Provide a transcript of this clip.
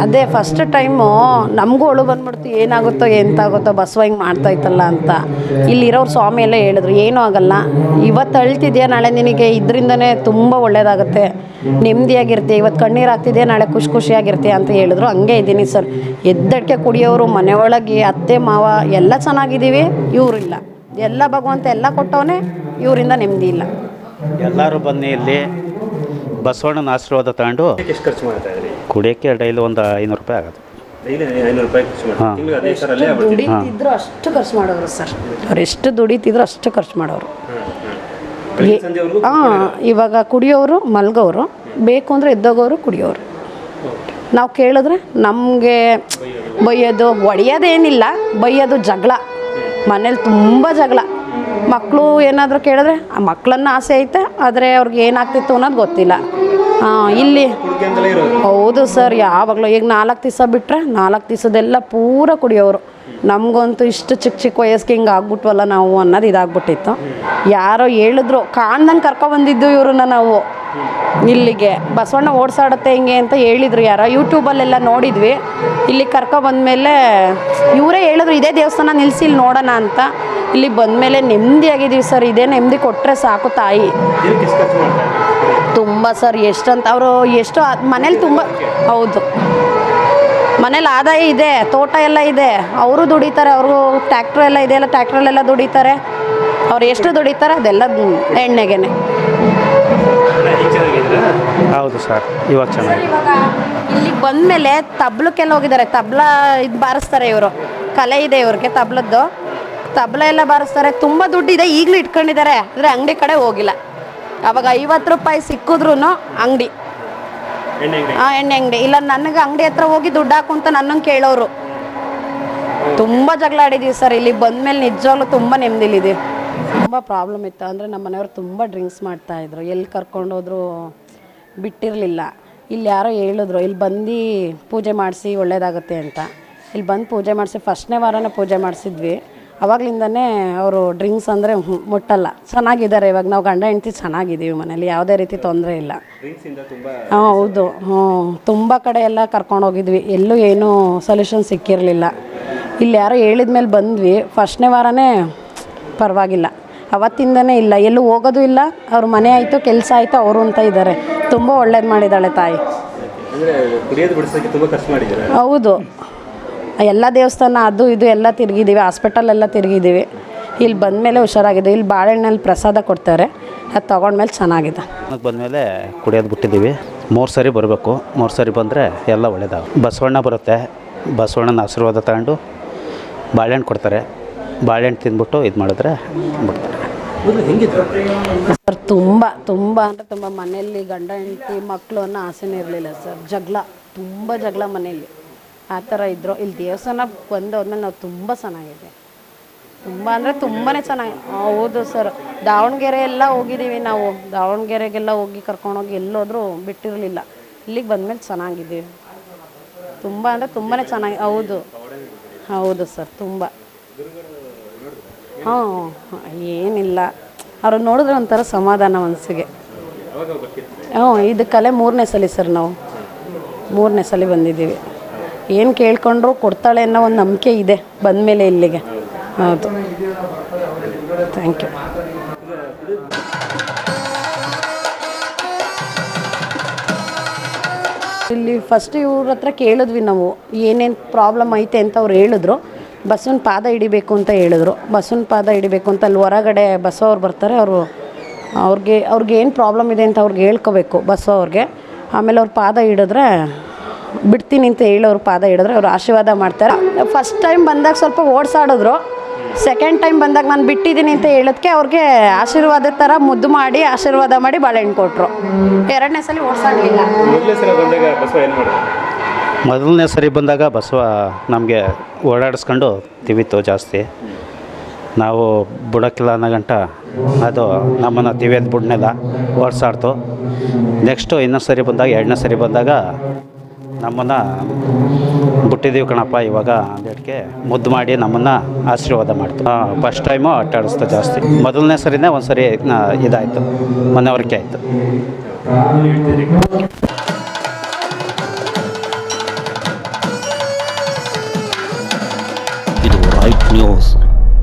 ಅದೇ first time ನಮಗೂ ಒಳು ಬಂದ್ಬಿಡ್ತು, ಏನಾಗುತ್ತೋ ಎಂತಾಗುತ್ತೋ ಬಸವ ಹಿಂಗೆ ಮಾಡ್ತಾಯ್ತಲ್ಲ ಅಂತ. ಇಲ್ಲಿರೋರು ಸ್ವಾಮಿ ಎಲ್ಲ ಹೇಳಿದ್ರು, ಏನೂ ಆಗಲ್ಲ. ಇವತ್ತು ಅಳ್ತಿದ್ಯಾ ನಾಳೆ ನಿನಗೆ? ಇದರಿಂದನೇ ತುಂಬ ಒಳ್ಳೇದಾಗುತ್ತೆ. ನೆಮ್ಮದಿಯಾಗಿರ್ತೀಯ, ಇವತ್ತು ಕಣ್ಣೀರು ಆಗ್ತಿದೆಯಾ ನಾಳೆ ಖುಷಿ ಖುಷಿಯಾಗಿರ್ತೀಯ ಅಂತ ಹೇಳಿದ್ರು. ಹಂಗೆ ಇದ್ದೀನಿ ಸರ್. ಎದ್ದಡಿಕೆ ಕುಡಿಯೋರು, ಮನೆಯೊಳಗೆ ಅತ್ತೆ, ಮಾವ ಎಲ್ಲ ಚೆನ್ನಾಗಿದ್ದೀವಿ ಇವರಿಲ್ಲ ಎಲ್ಲ ಭಗವಂತ ಎಲ್ಲ ಕೊಟ್ಟವನೇ, ಇವರಿಂದ ನೆಮ್ಮದಿ ಇಲ್ಲ. ಎಲ್ಲರೂ ಬನ್ನಿ ಇಲ್ಲಿ. ಬಸವಣ್ಣನ ಆಶೀರ್ವಾದ ತಗೊಂಡು ಎಷ್ಟು ಖರ್ಚು ಮಾಡ್ತಾ ಇದ್ರಿ? ಕುಡಿಯೋಕ್ಕೆ ಡೈಲಿ ಒಂದು ಐನೂರು ರೂಪಾಯಿ ಆಗುತ್ತೆ. ಡೈಲಿ ಐನೂರು ರೂಪಾಯಿ ಖರ್ಚು ಮಾಡ್ತೀವಿ ಹಾಂ. ತಿಂಗಳು ಅದೇ ಸರ್ ಅಲ್ಲೇ ಆಗ್ಬಿಡ್ತೀವಿ ದುಡಿತಿದ್ರು ಅಷ್ಟು ಖರ್ಚು ಮಾಡೋರು ಸರ್. ಅವ್ರು ಎಷ್ಟು ದುಡಿತಿದ್ರು ಅಷ್ಟು ಖರ್ಚು ಮಾಡೋರು. ಬೆಳಿಗ್ಗೆ ಸಂಜೆವರೆಗೂ ಹಾಂ ಇವಾಗ ಕುಡಿಯೋರು ಮಲ್ಗೋರು ಬೇಕು ಅಂದರೆ ಎದ್ದೋಗೋರು ಕುಡಿಯೋರು. ನಾವು ಕೇಳಿದ್ರೆ ನಮಗೆ ಬೈಯೋದು ಒಡೆಯೋದೇನಿಲ್ಲ ಬೈಯೋದು ಜಗಳ. ಮನೇಲಿ ತುಂಬ ಜಗಳ. ಮಕ್ಕಳು ಏನಾದರೂ ಕೇಳಿದ್ರೆ ಆ ಮಕ್ಕಳನ್ನ ಆಸೆ ಐತೆ ಆದರೆ ಅವ್ರಿಗೆ ಏನಾಗ್ತಿತ್ತು ಅನ್ನೋದು ಗೊತ್ತಿಲ್ಲ. ಹಾಂ ಇಲ್ಲಿ ಹೌದು ಸರ್ ಯಾವಾಗಲೂ ಈಗ ನಾಲ್ಕು ದಿವಸ ಬಿಟ್ಟರೆ ನಾಲ್ಕು ದಿವಸದೆಲ್ಲ ಪೂರ ಕುಡಿಯೋರು. ನಮಗಂತೂ ಇಷ್ಟು ಚಿಕ್ಕ ಚಿಕ್ಕ ವಯಸ್ಸಿಗೆ ಹಿಂಗೆ ಆಗ್ಬಿಟ್ವಲ್ಲ ನಾವು ಅನ್ನೋದು ಇದಾಗ್ಬಿಟ್ಟಿತ್ತು. ಯಾರೋ ಹೇಳಿದ್ರು ಕಾಣ್ದಂಗೆ ಕರ್ಕೊಬಂದಿದ್ದು ಇವ್ರನ್ನ ನಾವು. ಇಲ್ಲಿಗೆ ಬಸವಣ್ಣ ಓಡಿಸಾಡುತ್ತೆ ಹಿಂಗೆ ಅಂತ ಹೇಳಿದ್ರು ಯಾರೋ ಯೂಟ್ಯೂಬಲ್ಲೆಲ್ಲ ನೋಡಿದ್ವಿ. ಇಲ್ಲಿ ಕರ್ಕೊಬಂದ್ಮೇಲೆ ಇವರೇ ಹೇಳಿದ್ರು ಇದೇ ದೇವಸ್ಥಾನ ನಿಲ್ಲಿಸಿ ಇಲ್ಲಿ ನೋಡೋಣ ಅಂತ. ಇಲ್ಲಿ ಬಂದಮೇಲೆ ನೆಮ್ಮದಿಯಾಗಿದ್ದೀವಿ ಸರ್. ಇದೇ ನೆಮ್ಮದಿ ಕೊಟ್ಟರೆ ಸಾಕು ತಾಯಿ. ತುಂಬ ಸರ್ ಎಷ್ಟಂತ ಅವರು ಎಷ್ಟು ಮನೇಲಿ ತುಂಬ ಹೌದು. ಮನೇಲಿ ಆದಾಯ ಇದೆ ತೋಟ ಎಲ್ಲ ಇದೆ. ಅವರು ದುಡಿತಾರೆ ಅವರು ಟ್ಯಾಕ್ಟ್ರ್ ಎಲ್ಲ ಇದೆಯಲ್ಲ ಟ್ಯಾಕ್ಟ್ರಲ್ಲೆಲ್ಲ ದುಡಿತಾರೆ. ಅವ್ರು ಎಷ್ಟು ದುಡಿತಾರೆ ಅದೆಲ್ಲ ಎಣ್ಣೆಗೆನೆ. ಹೌದು ಸರ್ ಇವಾಗ ಚೆನ್ನಾಗಿ ಇವಾಗ ಇಲ್ಲಿಗೆ ಬಂದಮೇಲೆ ತಬ್ಲಕ್ಕೆಲ್ಲ ಹೋಗಿದ್ದಾರೆ. ತಬ್ಲ ಇದು ಬಾರಿಸ್ತಾರೆ ಇವರು. ಕಲೆ ಇದೆ ಇವ್ರಿಗೆ ತಬ್ಲದ್ದು. ತಬ್ಲ ಎಲ್ಲ ಬಾರಿಸ್ತಾರೆ. ತುಂಬ ದುಡ್ಡಿದೆ ಈಗಲೂ ಇಟ್ಕೊಂಡಿದ್ದಾರೆ. ಅಂದರೆ ಅಂಗಡಿ ಕಡೆ ಹೋಗಿಲ್ಲ. ಅವಾಗ ಐವತ್ತು ರೂಪಾಯಿ ಸಿಕ್ಕಿದ್ರು ಅಂಗಡಿ. ಹಾಂ ಎಣ್ಣೆ ಅಂಗಡಿ. ಇಲ್ಲ ನನಗೆ ಅಂಗಡಿ ಹತ್ರ ಹೋಗಿ ದುಡ್ಡು ಹಾಕು ಅಂತ ನನ್ನನ್ನು ಕೇಳೋರು. ತುಂಬ ಜಗಳ ಆಡಿದ್ದೀವಿ ಸರ್. ಇಲ್ಲಿ ಬಂದಮೇಲೆ ನಿಜವಾಗ್ಲೂ ತುಂಬ ನೆಮ್ಮದಿಲಿದೆ. ತುಂಬ ಪ್ರಾಬ್ಲಮ್ ಇತ್ತು. ಅಂದರೆ ನಮ್ಮ ಮನೆಯವ್ರು ತುಂಬ ಡ್ರಿಂಕ್ಸ್ ಮಾಡ್ತಾಯಿದ್ರು ಎಲ್ಲಿ ಕರ್ಕೊಂಡು ಹೋದ್ರು ಬಿಟ್ಟಿರಲಿಲ್ಲ. ಇಲ್ಲಿ ಯಾರೋ ಹೇಳಿದ್ರು ಇಲ್ಲಿ ಬಂದು ಪೂಜೆ ಮಾಡಿಸಿ ಒಳ್ಳೇದಾಗುತ್ತೆ ಅಂತ. ಇಲ್ಲಿ ಬಂದು ಪೂಜೆ ಮಾಡಿಸಿ ಫಸ್ಟ್ನೇ ವಾರನೇ ಪೂಜೆ ಮಾಡಿಸಿದ್ವಿ. ಅವಾಗ್ಲಿಂದನೇ ಅವರು ಡ್ರಿಂಕ್ಸ್ ಅಂದರೆ ಮುಟ್ಟಲ್ಲ. ಚೆನ್ನಾಗಿದ್ದಾರೆ ಇವಾಗ ನಾವು ಗಂಡ ಹೆಂಡ್ತಿ ಚೆನ್ನಾಗಿದ್ದೀವಿ ಮನೇಲಿ ಯಾವುದೇ ರೀತಿ ತೊಂದರೆ ಇಲ್ಲ. ಹಾಂ ಹೌದು. ಹ್ಞೂ ತುಂಬ ಕಡೆ ಎಲ್ಲ ಕರ್ಕೊಂಡು ಹೋಗಿದ್ವಿ. ಎಲ್ಲೂ ಏನೂ ಸೊಲ್ಯೂಷನ್ ಸಿಕ್ಕಿರಲಿಲ್ಲ. ಇಲ್ಲಿ ಯಾರೋ ಹೇಳಿದ ಮೇಲೆ ಬಂದ್ವಿ ಫಸ್ಟ್ನೇ ವಾರನೇ ಪರವಾಗಿಲ್ಲ. ಅವತ್ತಿಂದನೇ ಇಲ್ಲ. ಎಲ್ಲೂ ಹೋಗೋದು ಇಲ್ಲ. ಅವ್ರ ಮನೆ ಆಯಿತು ಕೆಲಸ ಆಯಿತು ಅವರು ಅಂತ ಇದ್ದಾರೆ. ತುಂಬ ಒಳ್ಳೇದು ಮಾಡಿದ್ದಾಳೆ ತಾಯಿ. ಹೌದು. ಎಲ್ಲ ದೇವಸ್ಥಾನ ಅದು ಇದು ಎಲ್ಲ ತಿರುಗಿದ್ದೀವಿ ಹಾಸ್ಪಿಟಲ್ ಎಲ್ಲ ತಿರುಗಿದ್ದೀವಿ. ಇಲ್ಲಿ ಬಂದಮೇಲೆ ಹುಷಾರಾಗಿದೆ. ಇಲ್ಲಿ ಬಾಳೆಹಣ್ಣಲ್ಲಿ ಪ್ರಸಾದ ಕೊಡ್ತಾರೆ. ಅದು ತೊಗೊಂಡ್ಮೇಲೆ ಚೆನ್ನಾಗಿದೆ. ಬಂದಮೇಲೆ ಕುಡಿಯೋದು ಬಿಟ್ಟಿದ್ದೀವಿ. ಮೂರು ಸರಿ ಬರಬೇಕು. ಮೂರು ಸರಿ ಬಂದರೆ ಎಲ್ಲ ಒಳ್ಳೇದಾಗ. ಬಸವಣ್ಣ ಬರುತ್ತೆ. ಬಸವಣ್ಣನ ಆಶೀರ್ವಾದ ತಗೊಂಡು ಬಾಳೆಹಣ್ಣು ಕೊಡ್ತಾರೆ. ಬಾಳೆಹಣ್ಣು ತಿಂದ್ಬಿಟ್ಟು ಇದು ಮಾಡಿದ್ರೆ ಬಿಡ್ತಾರೆ ಸರ್ ತುಂಬ ತುಂಬ ಅಂದರೆ ತುಂಬ ಮನೆಯಲ್ಲಿ ಗಂಡ ಹೆಂಡತಿ ಮಕ್ಕಳು ಅನ್ನೋ ಆಸೆನೇ ಇರಲಿಲ್ಲ ಸರ್. ಜಗಳ ತುಂಬ ಜಗಳ ಮನೆಯಲ್ಲಿ. ಆ ಥರ ಇದ್ದರು ಇಲ್ಲಿ ದೇವಸ್ಥಾನ ಬಂದು ನಾವು ತುಂಬ ಚೆನ್ನಾಗಿದೆ. ತುಂಬ ಅಂದರೆ ತುಂಬಾ ಚೆನ್ನಾಗಿ, ಹೌದು ಸರ್. ದಾವಣಗೆರೆ ಎಲ್ಲ ಹೋಗಿದ್ದೀವಿ ನಾವು. ದಾವಣಗೆರೆಗೆಲ್ಲ ಹೋಗಿ ಕರ್ಕೊಂಡೋಗಿ ಎಲ್ಲೋದ್ರೂ ಬಿಟ್ಟಿರಲಿಲ್ಲ. ಇಲ್ಲಿಗೆ ಬಂದಮೇಲೆ ಚೆನ್ನಾಗಿದ್ದೀವಿ ತುಂಬ ಅಂದರೆ ತುಂಬಾ ಚೆನ್ನಾಗಿ, ಹೌದು. ಹೌದು ಸರ್, ತುಂಬ. ಹಾಂ, ಏನಿಲ್ಲ. ಅವ್ರು ನೋಡಿದ್ರೆ ಒಂಥರ ಸಮಾಧಾನ ಮನಸ್ಸಿಗೆ ಹ್ಞೂ ಇದಕ್ಕಲ್ಲೇ ಮೂರನೇ ಸಲ ಸರ್ ನಾವು. ಮೂರನೇ ಸಲ ಬಂದಿದ್ದೀವಿ. ಏನು ಕೇಳ್ಕೊಂಡ್ರು ಕೊಡ್ತಾಳೆ ಅನ್ನೋ ಒಂದು ನಂಬಿಕೆ ಇದೆ ಬಂದಮೇಲೆ ಇಲ್ಲಿಗೆ. ಹೌದು. ಥ್ಯಾಂಕ್ ಯು ಇಲ್ಲಿ ಫಸ್ಟ್ ಇವ್ರ ಹತ್ರ ಕೇಳಿದ್ವಿ ನಾವು, ಏನೇನು ಪ್ರಾಬ್ಲಮ್ ಐತೆ ಅಂತ ಅವ್ರು ಹೇಳಿದ್ರು. ಬಸವನ ಪಾದ ಹಿಡಿಬೇಕು ಅಂತ ಹೇಳಿದ್ರು. ಬಸವನ ಪಾದ ಹಿಡಿಬೇಕು ಅಂತ ಅಲ್ಲಿ ಹೊರಗಡೆ ಬಸ್ಸವ್ರು ಬರ್ತಾರೆ, ಅವರು ಅವ್ರಿಗೆ ಅವ್ರಿಗೆ ಏನು ಪ್ರಾಬ್ಲಮ್ ಇದೆ ಅಂತ ಅವ್ರಿಗೆ ಹೇಳ್ಕೋಬೇಕು ಬಸ್ಸು ಅವ್ರಿಗೆ. ಆಮೇಲೆ ಅವ್ರ ಪಾದ ಹಿಡಿದ್ರೆ ಬಿಡ್ತೀನಿ ಅಂತ ಹೇಳೋರು ಅವ್ರ ಪಾದ ಹಿಡಿದ್ರೆ ಅವರು ಆಶೀರ್ವಾದ ಮಾಡ್ತಾರೆ. ಫಸ್ಟ್ ಟೈಮ್ ಬಂದಾಗ ಸ್ವಲ್ಪ ಓಡಿಸಾಡಿದ್ರು. ಸೆಕೆಂಡ್ ಟೈಮ್ ಬಂದಾಗ ನಾನು ಬಿಟ್ಟಿದ್ದೀನಿ ಅಂತ ಹೇಳೋದಕ್ಕೆ ಅವ್ರಿಗೆ ಆಶೀರ್ವಾದ ಥರ ಮುದ್ದು ಮಾಡಿ ಆಶೀರ್ವಾದ ಮಾಡಿ ಬಾಳೆಹಣ್ಣು ಕೊಟ್ಟರು ಎರಡನೇ ಸಲ ಓಡಿಸಾಡಲಿಲ್ಲ. ಮೊದಲನೇ ಸರಿ ಬಂದಾಗ ಬಸವ ನಮಗೆ ಓಡಾಡಿಸ್ಕೊಂಡು ತಿವಿತ್ತು ಜಾಸ್ತಿ. ನಾವು ಬಿಡೋಕ್ಕಿಲ್ಲ ಅನ್ನೋ ಗಂಟ ಅದು ನಮ್ಮನ್ನು ತಿವಿಯೋದು ಬಿಡ್ನೆಲ್ಲ ಓಡಿಸಾಡ್ತು. ನೆಕ್ಸ್ಟು ಇನ್ನೊಂದು ಸರಿ ಬಂದಾಗ ಎರಡನೇ ಸರಿ ಬಂದಾಗ ನಮ್ಮನ್ನು ಬಿಟ್ಟಿದ್ದೀವಿ ಕಣಪ್ಪ ಇವಾಗ ಅಂಬೇಡ್ಕೆ ಮುದ್ದು ಮಾಡಿ ನಮ್ಮನ್ನು ಆಶೀರ್ವಾದ ಮಾಡ್ತು. ಫಸ್ಟ್ ಟೈಮು ಅಟ್ಟಾಡಿಸ್ತಾ ಜಾಸ್ತಿ. ಮೊದಲನೇ ಸರಿನೇ ಒಂದು ಸರಿ ಇದಾಯಿತು. ಮನವರಿಕೆ ಆಯಿತು. ಇದು ರೈಟ್ ನ್ಯೂಸ್